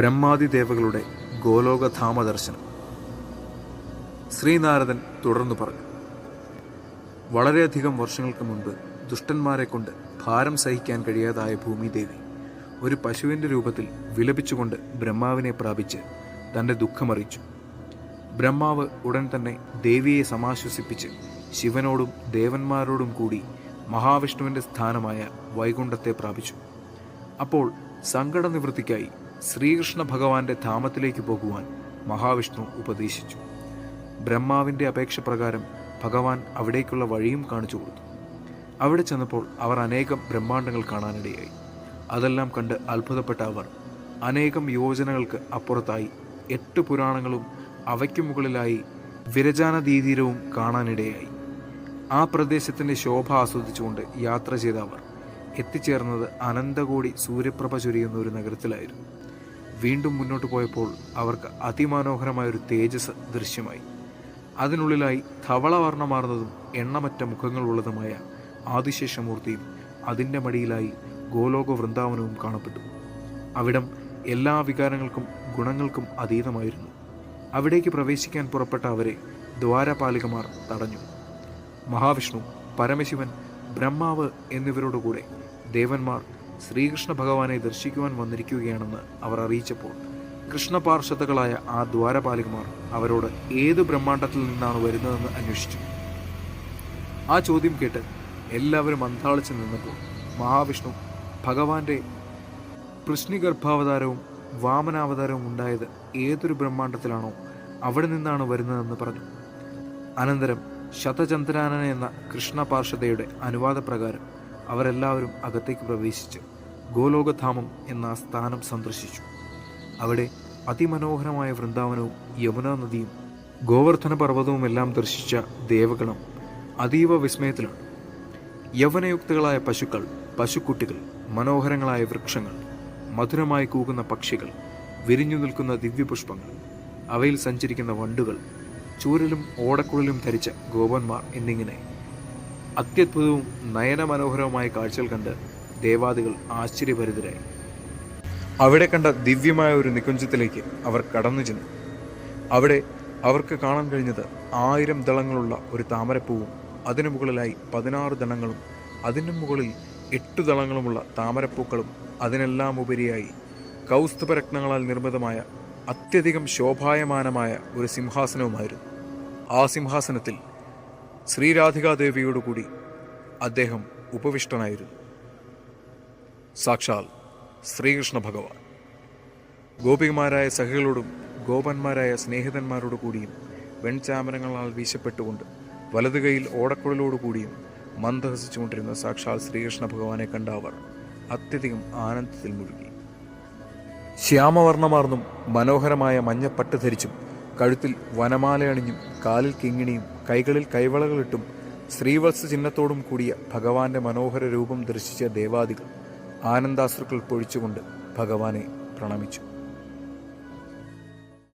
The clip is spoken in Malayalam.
ബ്രഹ്മാദിദേവകളുടെ ഗോലോകധാമ ദർശനം ശ്രീനാരദൻ തുടർന്നു പറഞ്ഞു വളരെയധികം വർഷങ്ങൾക്ക് മുൻപ് ദുഷ്ടന്മാരെ കൊണ്ട് ഭാരം സഹിക്കാൻ കഴിയാതായ ഭൂമിദേവി ഒരു പശുവിന്റെ രൂപത്തിൽ വിലപിച്ചുകൊണ്ട് ബ്രഹ്മാവിനെ പ്രാപിച്ച് തന്റെ ദുഃഖമറിയിച്ചു. ബ്രഹ്മാവ് ഉടൻ തന്നെ ദേവിയെ സമാശ്വസിപ്പിച്ച് ശിവനോടും ദേവന്മാരോടും കൂടി മഹാവിഷ്ണുവിന്റെ സ്ഥാനമായ വൈകുണ്ഠത്തെ പ്രാപിച്ചു. അപ്പോൾ സങ്കട നിവൃത്തിക്കായി ശ്രീകൃഷ്ണ ഭഗവാന്റെ ധാമത്തിലേക്ക് പോകുവാൻ മഹാവിഷ്ണു ഉപദേശിച്ചു. ബ്രഹ്മാവിന്റെ അപേക്ഷ പ്രകാരം ഭഗവാൻ അവിടേക്കുള്ള വഴിയും കാണിച്ചു കൊടുത്തു. അവിടെ ചെന്നപ്പോൾ അവർ അനേകം ബ്രഹ്മാണ്ടങ്ങൾ കാണാനിടയായി. അതെല്ലാം കണ്ട് അത്ഭുതപ്പെട്ട അവർ അനേകം യോജനകൾക്ക് അപ്പുറത്തായി എട്ട് പുരാണങ്ങളും അവയ്ക്കു മുകളിലായി വിരജാനദീതീരവും കാണാനിടയായി. ആ പ്രദേശത്തിന്റെ ശോഭ ആസ്വദിച്ചുകൊണ്ട് യാത്ര ചെയ്ത അവർ എത്തിച്ചേർന്നത് അനന്തകോടി സൂര്യപ്രഭ ചൊരിയുന്ന ഒരു നഗരത്തിലായിരുന്നു. വീണ്ടും മുന്നോട്ട് പോയപ്പോൾ അവർക്ക് അതിമനോഹരമായൊരു തേജസ് ദൃശ്യമായി. അതിനുള്ളിലായി ധവളവർണമാർന്നതും എണ്ണമറ്റ മുഖങ്ങളുള്ളതുമായ ആദിശേഷമൂർത്തിയും അതിന്റെ മടിയിലായി ഗോലോക വൃന്ദാവനവും കാണപ്പെട്ടു. അവിടം എല്ലാ വികാരങ്ങൾക്കും ഗുണങ്ങൾക്കും അതീതമായിരുന്നു. അവിടേക്ക് പ്രവേശിക്കാൻ പുറപ്പെട്ട അവരെ ദ്വാരപാലികമാർ തടഞ്ഞു. മഹാവിഷ്ണു പരമശിവൻ ബ്രഹ്മാവ് എന്നിവരോടുകൂടെ ദേവന്മാർ ശ്രീകൃഷ്ണ ഭഗവാനെ ദർശിക്കുവാൻ വന്നിരിക്കുകയാണെന്ന് അവർ അറിയിച്ചപ്പോൾ കൃഷ്ണപാർശ്വതകളായ ആ ദ്വാരപാലികമാർ അവരോട് ഏത് ബ്രഹ്മാണ്ടത്തിൽ നിന്നാണ് വരുന്നതെന്ന് അന്വേഷിച്ചു. ആ ചോദ്യം കേട്ട് എല്ലാവരും അന്താളിച്ച് നിന്നപ്പോൾ മഹാവിഷ്ണു ഭഗവാന്റെ കൃഷ്ണിഗർഭാവതാരവും വാമനാവതാരവും ഉണ്ടായത് ഏതൊരു ബ്രഹ്മാണ്ടത്തിലാണോ അവിടെ നിന്നാണ് വരുന്നതെന്ന് പറഞ്ഞു. അനന്തരം ശതചന്ദ്രാനന എന്ന കൃഷ്ണപാർഷദയുടെ അനുവാദപ്രകാരം അവരെല്ലാവരും അകത്തേക്ക് പ്രവേശിച്ച് ഗോലോകധാമം എന്ന സ്ഥാനം സന്ദർശിച്ചു. അവിടെ അതിമനോഹരമായ വൃന്ദാവനവും യമുനാ നദിയും ഗോവർദ്ധന പർവതവും എല്ലാം ദർശിച്ച ദേവഗണം അതീവ വിസ്മയത്തിലാണ്. യൗവനയുക്തകളായ പശുക്കൾ പശുക്കുട്ടികൾ മനോഹരങ്ങളായ വൃക്ഷങ്ങൾ മധുരമായി കൂകുന്ന പക്ഷികൾ വിരിഞ്ഞു നിൽക്കുന്ന ദിവ്യപുഷ്പങ്ങൾ അവയിൽ സഞ്ചരിക്കുന്ന വണ്ടുകൾ ചൂരലും ഓടക്കുഴലും ധരിച്ച ഗോപന്മാർ എന്നിങ്ങനെ അത്യത്ഭുതവും നയനമനോഹരവുമായ കാഴ്ചകൾ കണ്ട് ദേവാദികൾ ആശ്ചര്യഭരിതരായി. അവിടെ കണ്ട ദിവ്യമായ ഒരു നികുഞ്ചത്തിലേക്ക് അവർ കടന്നു ചെന്നു. അവിടെ അവർക്ക് കാണാൻ കഴിഞ്ഞത് ആയിരം ദളങ്ങളുള്ള ഒരു താമരപ്പൂവും അതിനു മുകളിലായി പതിനാറ് ദളങ്ങളും അതിനു മുകളിൽ എട്ടു ദളങ്ങളുമുള്ള താമരപ്പൂക്കളും അതിനെല്ലാം ഉപരിയായി കൗസ്തുഭരത്നങ്ങളാൽ നിർമ്മിതമായ അത്യധികം ശോഭായമാനമായ ഒരു സിംഹാസനവുമായിരുന്നു. ആ സിംഹാസനത്തിൽ ശ്രീരാധികാദേവിയോടുകൂടി അദ്ദേഹം ഉപവിഷ്ടനായിരുന്നു. സാക്ഷാൽ ശ്രീകൃഷ്ണ ഭഗവാൻ ഗോപികമാരായ സഖികളോടും ഗോപന്മാരായ സ്നേഹിതന്മാരോടു കൂടിയും വെൺചാമരങ്ങളാൽ വീശപ്പെട്ടുകൊണ്ട് വലതുകൈയിൽ ഓടക്കുഴലോടുകൂടിയും മന്ദഹസിച്ചുകൊണ്ടിരുന്ന സാക്ഷാൽ ശ്രീകൃഷ്ണ ഭഗവാനെ കണ്ട അവർ അത്യധികം ആനന്ദത്തിൽ മുഴുകി. ശ്യാമവർണമാർന്നും മനോഹരമായ മഞ്ഞപ്പട്ട് ധരിച്ചും കഴുത്തിൽ വനമാലയണിഞ്ഞും കാലിൽ കിങ്ങിണിയും കൈകളിൽ കൈവളകളിട്ടും ശ്രീവത്സ ചിഹ്നത്തോടും കൂടിയ ഭഗവാന്റെ മനോഹര രൂപം ദർശിച്ച ദേവാദികൾ ആനന്ദാശ്രുക്കൾ പൊഴിച്ചുകൊണ്ട് ഭഗവാനെ പ്രണമിച്ചു.